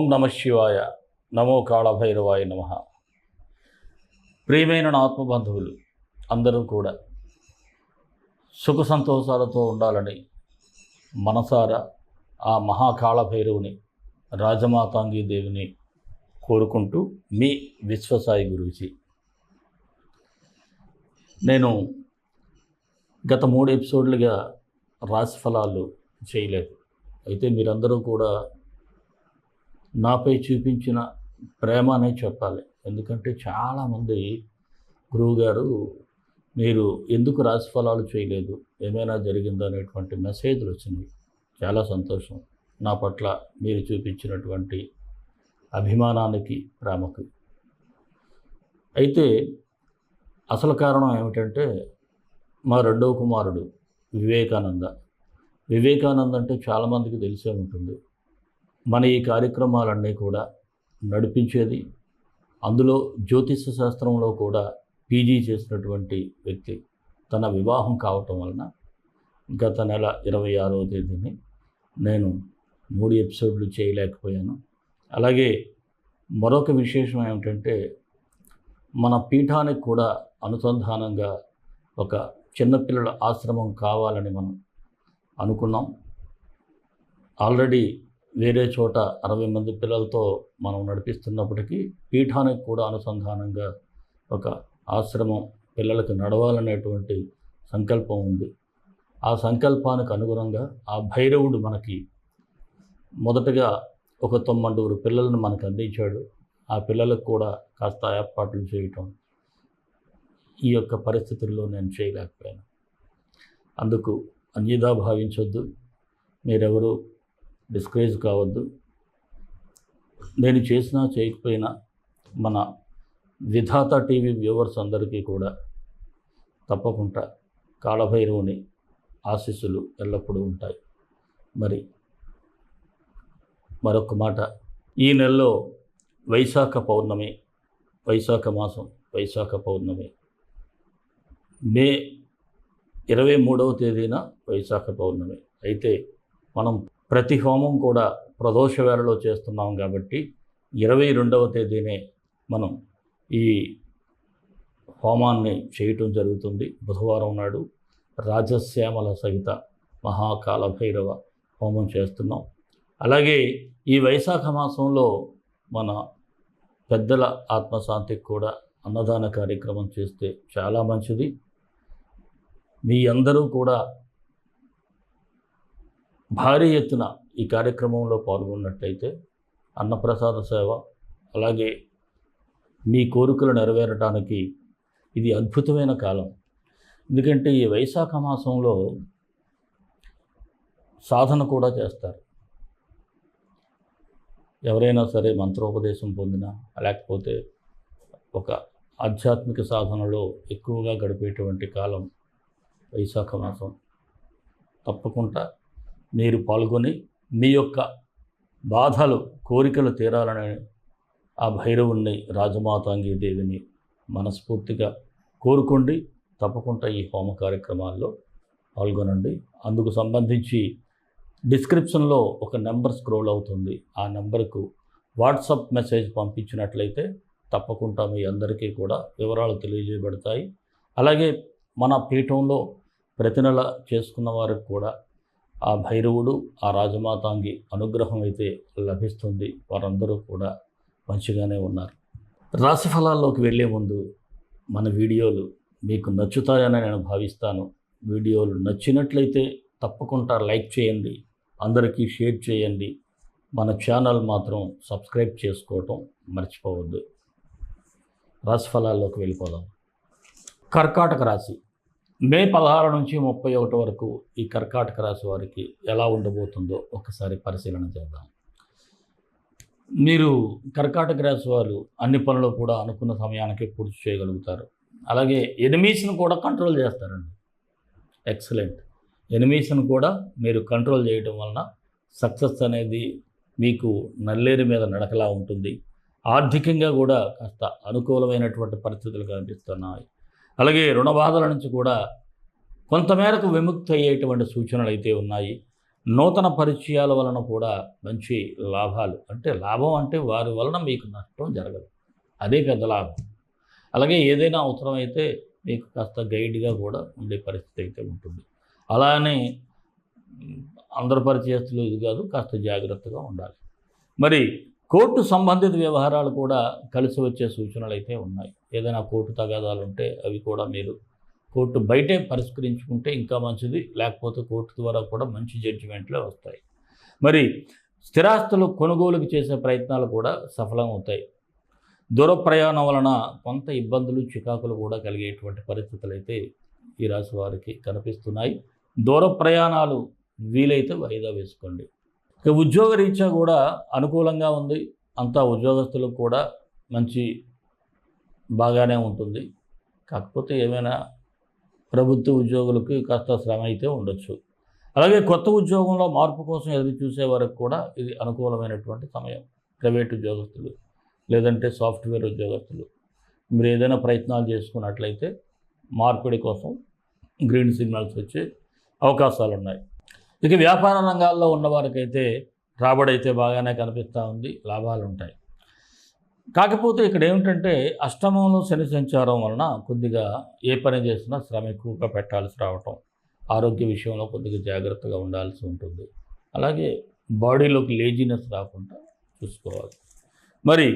ఓం నమ శివాయ. నమో కాళభైరవాయ నమ. ప్రియమైన నా ఆత్మబంధువులు అందరూ కూడా సుఖ సంతోషాలతో ఉండాలని మనసారా ఆ మహాకాళభైరవుని రాజమాతాంగి దేవిని కోరుకుంటూ మీ విశ్వసాయి గురించి నేను గత మూడు ఎపిసోడ్లుగా రాశి ఫలాలు చేయలేదు. అయితే మీరందరూ కూడా నాపై చూపించిన ప్రేమ అనే చెప్పాలి. ఎందుకంటే చాలామంది గురువుగారు మీరు ఎందుకు రాశి ఫలాలు చేయలేదు? ఏమైనా జరిగిందో? అనేటువంటి మెసేజ్లు వచ్చినాయి. చాలా సంతోషం. నా పట్ల మీరు చూపించినటువంటి అభిమానానికి ప్రేమకు. అయితే అసలు కారణం ఏమిటంటే మా రెండవ కుమారుడు వివేకానంద. వివేకానంద అంటే చాలామందికి తెలిసే ఉంటుంది. మన ఈ కార్యక్రమాలన్నీ కూడా నడిపించేది. అందులో జ్యోతిష శాస్త్రంలో కూడా పీజీ చేసినటువంటి వ్యక్తి తన వివాహం కావటం వలన గత నెల ఇరవై ఆరవ తేదీని నేను మూడు ఎపిసోడ్లు చేయలేకపోయాను. అలాగే మరొక విశేషం ఏమిటంటే మన పీఠానికి కూడా అనుసంధానంగా ఒక చిన్నపిల్లల ఆశ్రమం కావాలని మనం అనుకున్నాం. ఆల్రెడీ వేరే చోట అరవై మంది పిల్లలతో మనం నడిపిస్తున్నప్పటికీ పీఠానికి కూడా అనుసంధానంగా ఒక ఆశ్రమం పిల్లలకు నడవాలనేటువంటి సంకల్పం ఉంది. ఆ సంకల్పానికి అనుగుణంగా ఆ భైరవుడు మనకి మొదటగా ఒక తొమ్మండుగురు పిల్లలను మనకు అందించాడు. ఆ పిల్లలకు కూడా కాస్త ఏర్పాట్లు చేయటం ఈ యొక్క పరిస్థితుల్లో నేను చేయలేకపోయాను. అందుకు అన్యదా భావించొద్దు. మీరెవరు డిస్కరేజ్ కావద్దు. నేను చేసినా చేయకపోయినా మన విధాత టీవీ వ్యూవర్స్ అందరికీ కూడా తప్పకుండా కాళభైరవుని ఆశీస్సులు ఎల్లప్పుడూ ఉంటాయి. మరి మరొక మాట ఈ నెలలో వైశాఖ పౌర్ణమి వైశాఖ మాసం వైశాఖ పౌర్ణమి మే ఇరవై మూడవ తేదీన వైశాఖ పౌర్ణమి. అయితే మనం ప్రతి హోమం కూడా ప్రదోష వేళలో చేస్తున్నాం కాబట్టి ఇరవై రెండవ తేదీనే మనం ఈ హోమాన్ని చేయటం జరుగుతుంది. బుధవారం నాడు రాజశ్యామల సహిత మహాకాల భైరవ హోమం చేస్తున్నాం. అలాగే ఈ వైశాఖ మాసంలో మన పెద్దల ఆత్మశాంతికి కూడా అన్నదాన కార్యక్రమం చేస్తే చాలా మంచిది. మీ అందరూ కూడా భారీ ఎత్తున ఈ కార్యక్రమంలో పాల్గొన్నట్లయితే అన్నప్రసాద సేవ అలాగే మీ కోరికలు నెరవేరటానికి ఇది అద్భుతమైన కాలం. ఎందుకంటే ఈ వైశాఖ మాసంలో సాధన కూడా చేస్తారు. ఎవరైనా సరే మంత్రోపదేశం పొందినా లేకపోతే ఒక ఆధ్యాత్మిక సాధనలో ఎక్కువగా గడిపేటువంటి కాలం వైశాఖ మాసం. తప్పకుండా మీరు పాల్గొని మీ యొక్క బాధలు కోరికలు తీరాలని ఆ భైరవుణ్ణి రాజమాతాంగి దేవిని మనస్ఫూర్తిగా కోరుకోండి. తప్పకుండా ఈ హోమ కార్యక్రమాల్లో పాల్గొనండి. అందుకు సంబంధించి డిస్క్రిప్షన్లో ఒక నెంబర్ స్క్రోల్ అవుతుంది. ఆ నెంబర్కు వాట్సాప్ మెసేజ్ పంపించినట్లయితే తప్పకుండా మీ అందరికీ కూడా వివరాలు తెలియజేయబడతాయి. అలాగే మన పీఠంలో ప్రతి నెల చేసుకున్న వారికి కూడా ఆ భైరవుడు ఆ రాజమాతాంగి అనుగ్రహం అయితే లభిస్తుంది. వారందరూ కూడా మంచిగానే ఉన్నారు. రాశిఫలాల్లోకి వెళ్ళే ముందు మన వీడియోలు మీకు నచ్చుతాయని నేను భావిస్తాను. వీడియోలు నచ్చినట్లయితే తప్పకుండా లైక్ చేయండి. అందరికీ షేర్ చేయండి. మన ఛానల్ మాత్రం సబ్స్క్రైబ్ చేసుకోవటం మర్చిపోవద్దు. రాశిఫలాల్లోకి వెళ్ళిపోదాం. కర్కాటక రాశి. మే పదహారు నుంచి ముప్పై ఒకటి వరకు ఈ కర్కాటక రాశి వారికి ఎలా ఉండబోతుందో ఒకసారి పరిశీలన చేద్దాం. మీరు కర్కాటక రాశి వారు అన్ని పనులు కూడా అనుకున్న సమయానికి పూర్తి చేయగలుగుతారు. అలాగే ఎనిమీస్ను కూడా కంట్రోల్ చేస్తారండి. ఎక్సలెంట్. ఎనిమీస్ను కూడా మీరు కంట్రోల్ చేయడం వలన సక్సెస్ అనేది మీకు నల్లేరు మీద నడకలా ఉంటుంది. ఆర్థికంగా కూడా కాస్త అనుకూలమైనటువంటి పరిస్థితులు కనిపిస్తున్నాయి. అలాగే రుణ బాధల నుంచి కూడా కొంతమేరకు విముక్తి అయ్యేటువంటి సూచనలు అయితే ఉన్నాయి. నూతన పరిచయాల వలన కూడా మంచి లాభాలు. అంటే లాభం అంటే వారి వలన మీకు నష్టం జరగదు. అదే పెద్ద లాభం. అలాగే ఏదైనా అవసరమైతే మీకు కాస్త గైడ్గా కూడా ఉండే పరిస్థితి అయితే ఉంటుంది. అలానే అందరి అందరు పరిచయస్తులు ఇది కాదు కాస్త జాగ్రత్తగా ఉండాలి. మరి కోర్టు సంబంధిత వ్యవహారాలు కూడా కలిసి వచ్చే సూచనలు అయితే ఉన్నాయి. ఏదైనా కోర్టు తగాదాలు ఉంటే అవి కూడా మీరు కోర్టు బయటే పరిష్కరించుకుంటే ఇంకా మంచిది లేకపోతే కోర్టు ద్వారా కూడా మంచి జడ్జిమెంట్లే వస్తాయి. మరి స్థిరాస్తులు కొనుగోలుకు చేసే ప్రయత్నాలు కూడా సఫలం అవుతాయి దూర ప్రయాణం వలన కొంత ఇబ్బందులు చికాకులు కూడా కలిగేటువంటి పరిస్థితులు అయితే ఈ రాశి వారికి కనిపిస్తున్నాయి. దూర ప్రయాణాలు వీలైతే వాయిదా వేసుకోండి. ఇక ఉద్యోగ రీత్యా కూడా అనుకూలంగా ఉంది. అంతా ఉద్యోగస్తులకు కూడా మంచి బాగానే ఉంటుంది. కాకపోతే ఏమైనా ప్రభుత్వ ఉద్యోగులకు కాస్త శ్రమ అయితే ఉండొచ్చు. అలాగే కొత్త ఉద్యోగంలో మార్పు కోసం ఎదురు చూసే వరకు కూడా ఇది అనుకూలమైనటువంటి సమయం. ప్రైవేట్ ఉద్యోగస్తులు లేదంటే సాఫ్ట్వేర్ ఉద్యోగస్తులు. మీరు ఏదైనా ప్రయత్నాలు చేసుకున్నట్లయితే మార్పిడి కోసం గ్రీన్ సిగ్నల్స్ వచ్చే అవకాశాలు ఉన్నాయి ఇక వ్యాపార రంగాల్లో ఉన్నవారికైతే రాబడి అయితే బాగానే కనిపిస్తూ ఉంది లాభాలు ఉంటాయి. కాకపోతే ఇక్కడ ఏమిటంటే అష్టమంలో శని సంచారం వలన కొద్దిగా ఏ పని చేసినా శ్రమ ఎక్కువగా పెట్టాల్సి రావటం ఆరోగ్య విషయంలో కొద్దిగా జాగ్రత్తగా ఉండాల్సి ఉంటుంది. అలాగే బాడీలోకి లేజినెస్ రాకుండా చూసుకోవాలి. మరి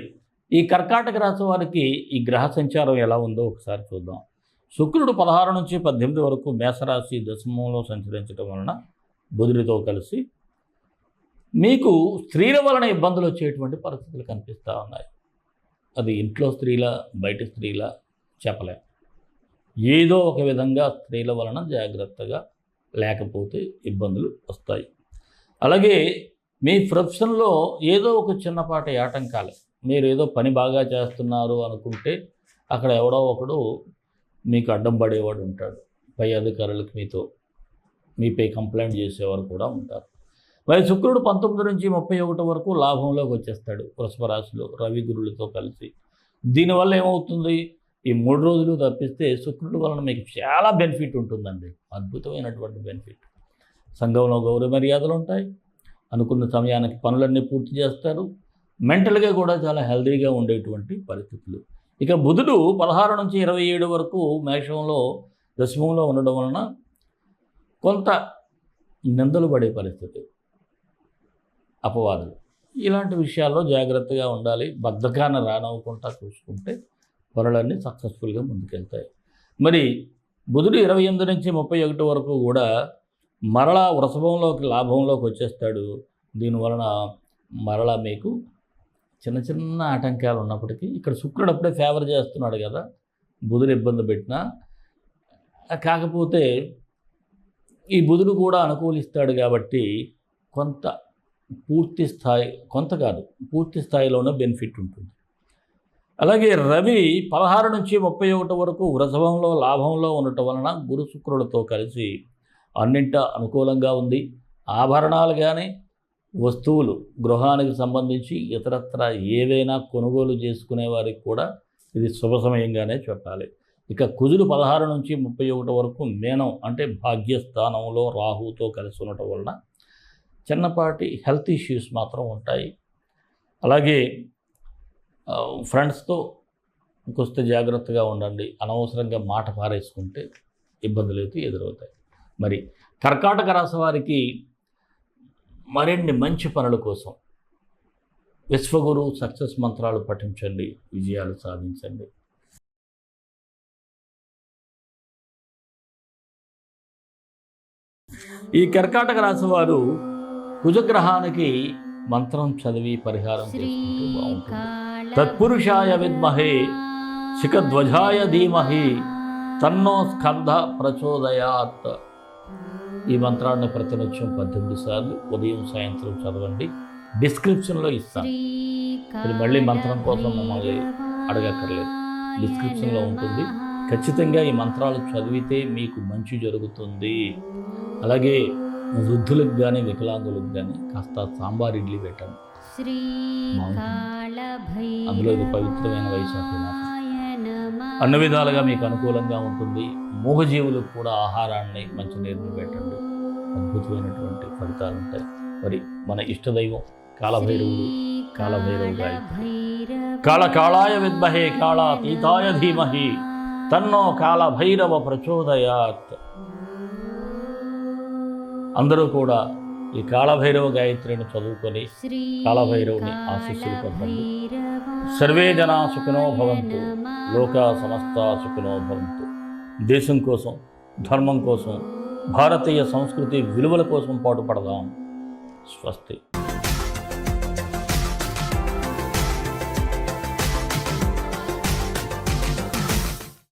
ఈ కర్కాటక రాశి వారికి ఈ గ్రహ సంచారం ఎలా ఉందో ఒకసారి చూద్దాం. శుక్రుడు పదహారు నుంచి పద్దెనిమిది వరకు మేషరాశి దశమంలో సంచరించడం వలన బుధుడితో కలిసి మీకు స్త్రీల వలన ఇబ్బందులు వచ్చేటువంటి పరిస్థితులు కనిపిస్తూ ఉన్నాయి. అది ఇంట్లో స్త్రీల బయట స్త్రీల చెప్పలేం. ఏదో ఒక విధంగా స్త్రీల వలన జాగ్రత్తగా లేకపోతే ఇబ్బందులు వస్తాయి. అలాగే మీ ప్రొఫెషన్లో ఏదో ఒక చిన్నపాటి ఆటంకాలు. మీరు ఏదో పని బాగా చేస్తున్నారు అనుకుంటే అక్కడ ఎవడో ఒకడు మీకు అడ్డం పడేవాడు ఉంటాడు. పై అధికారులకు మీతో మీపై కంప్లైంట్ చేసేవారు కూడా ఉంటారు. మరి శుక్రుడు పంతొమ్మిది నుంచి ముప్పై ఒకటి వరకు లాభంలోకి వచ్చేస్తాడు వృషభ రాశిలో రవి గురులతో కలిసి. దీనివల్ల ఏమవుతుంది? ఈ మూడు రోజులు తప్పిస్తే శుక్రుడు వలన మీకు చాలా బెనిఫిట్ ఉంటుందండి. అద్భుతమైనటువంటి బెనిఫిట్. సంఘంలో గౌరవ మర్యాదలు ఉంటాయి. అనుకున్న సమయానికి పనులన్నీ పూర్తి చేస్తారు. మెంటల్గా కూడా చాలా హెల్తీగా ఉండేటువంటి పరిస్థితులు. ఇక బుధుడు పదహారు నుంచి ఇరవై ఏడు వరకు మేషంలో దశమంలో ఉండడం వలన కొంత నిందలు పడే పరిస్థితి. అపవాదులు. ఇలాంటి విషయాల్లో జాగ్రత్తగా ఉండాలి. బద్ధకాన్ని రానవ్వకుండా చూసుకుంటే వరలన్నీ సక్సెస్ఫుల్గా ముందుకెళ్తాయి. మరి బుధుడు ఇరవై ఎనిమిది నుంచి ముప్పై ఒకటి వరకు కూడా మరలా వృషభంలోకి లాభంలోకి వచ్చేస్తాడు. దీనివలన మరలా మీకు చిన్న చిన్న ఆటంకాలు ఉన్నప్పటికీ ఇక్కడ శుక్రుడు అప్పుడే ఫేవర్ చేస్తున్నాడు కదా. బుధుడు ఇబ్బంది పెట్టినా కాకపోతే ఈ బుధుడు కూడా అనుకూలిస్తాడు కాబట్టి కొంత పూర్తి స్థాయి కొంత కాదు పూర్తి స్థాయిలోనే బెనిఫిట్ ఉంటుంది. అలాగే రవి పదహారు నుంచి ముప్పై ఒకటి వరకు వృషభంలో లాభంలో ఉండటం వలన గురు శుక్రులతో కలిసి అన్నింట అనుకూలంగా ఉంది. ఆభరణాలు కానీ వస్తువులు గృహానికి సంబంధించి ఇతరత్ర ఏవైనా కొనుగోలు చేసుకునే వారికి కూడా ఇది శుభ సమయంగానే చెప్పాలి. ఇక కుజులు పదహారు నుంచి ముప్పై ఒకటి వరకు మేనం అంటే భాగ్యస్థానంలో రాహుతో కలిసి ఉండటం వలన చిన్నపాటి హెల్త్ ఇష్యూస్ మాత్రం ఉంటాయి. అలాగే ఫ్రెండ్స్తో ఇంకొస్తే జాగ్రత్తగా ఉండండి. అనవసరంగా మాట పారేసుకుంటే ఇబ్బందులు అయితే ఎదురవుతాయి. మరి కర్కాటక రాశి వారికి మరిన్ని మంచి పనుల కోసం విశ్వగురు సక్సెస్ మంత్రాలు పఠించండి విజయాలు సాధించండి. ఈ కర్కాటక రాశి వారు కుజగ్రహానికి మంత్రం చదివి పరిహారం చేసుకుంటే బాగుంటుంది. తత్పురుషాయ విద్మహే శిఖధ్వజాయ ధీమహి తన్నో స్కంధ ప్రచోదయాత్. ఈ మంత్రాన్ని ప్రతినిత్యం పద్దెనిమిది సార్లు ఉదయం సాయంత్రం చదవండి. డిస్క్రిప్షన్లో ఇస్తాను ఇది మళ్ళీ మంత్రం కోసం మమ్మల్ని అడగక్కర్లేదు. డిస్క్రిప్షన్లో ఉంటుంది. ఖచ్చితంగా ఈ మంత్రాలు చదివితే మీకు మంచి జరుగుతుంది. అలాగే వృద్ధులకు కానీ వికలాంగులకు కానీ కాస్త సాంబార్ ఇడ్లీ పెట్టండి. అందులో ఇది పవిత్రమైన వైశాఖి అన్ని విధాలుగా మీకు అనుకూలంగా ఉంటుంది. మూగజీవులకు కూడా ఆహారాన్ని మంచి నీరుని పెట్టండి. అద్భుతమైనటువంటి ఫలితాలు ఉంటాయి. మరి మన ఇష్టదైవం కాలభైరవుడు కాలభైరవ గాయత్రి కాళ కాళాయ విద్మహే కాళాతీతాయ ధీమహి. తన్నో కాలభైరవ ప్రచోదయాత్. అందరూ కూడా ఈ కాళభైరవ గాయత్రిని చదువుకొని కాళభైరవుని ఆశీస్సులు పొందండి. సర్వే జనా సుఖినో భవంతు లోక సమస్త సుఖినో భవంతు. దేశం కోసం ధర్మం కోసం భారతీయ సంస్కృతి విలువల కోసం పాటుపడదాం. స్వస్తి.